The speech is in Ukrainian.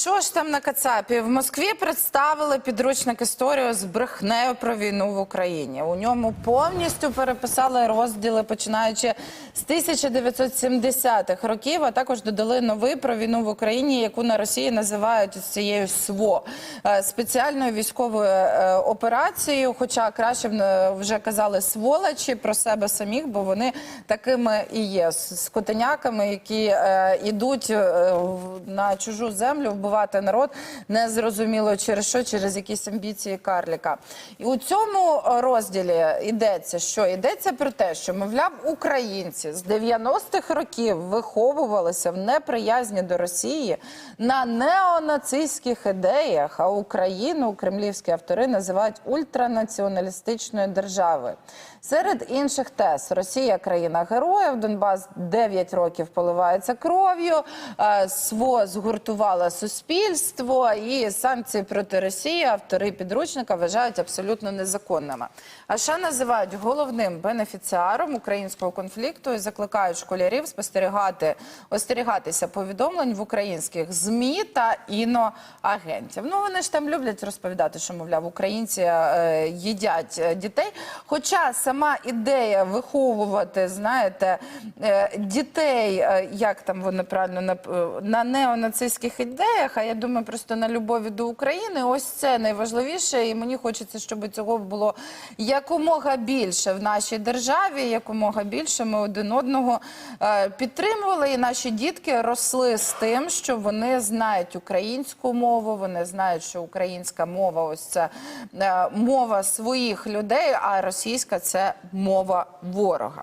Що ж там на Кацапі? В Москві представили підручник історію з брехнею про війну в Україні. У ньому повністю переписали розділи, починаючи з 1970-х років, а також додали новий про війну в Україні, яку на Росії називають цією СВО е, спеціальною військовою е, операцією. Хоча краще е, вже казали сволочі про себе самих, бо вони такими і є з котеняками, які ідуть в- на чужу землю вбивати народ, незрозуміло через що, через якісь амбіції карліка. І у цьому розділі йдеться, що йдеться про те, що мовляв, українці з 90-х років виховувалися в неприязні до Росії на неонацистських ідеях, а Україну кремлівські автори називають ультранаціоналістичною державою. Серед інших тез Росія країна героїв, Донбас 9 років поливається кров'ю, е, СВО згуртувала суспільство і санкції проти Росії автори підручника вважають абсолютно незаконними. А ще називають головним бенефіціаром українського конфлікту і закликають школярів спостерігати остерігатися повідомлень в українських змі та іноагентів. Ну вони ж там люблять розповідати, що мовляв українці е, їдять е, дітей. Хоча сама ідея виховувати, знаєте, е, дітей, е, як там вони правильно нап- е, на неонацистських ідеях, а я думаю, просто на любові до України. Ось це найважливіше, і мені хочеться, щоб цього було якомога більше в нашій державі, якомога більше ми один одного е, підтримували, і наші дітки росли з тим, що вони знають українську мову, вони знають, що українська мова ось це е, мова своїх людей, а російська це мова ворога.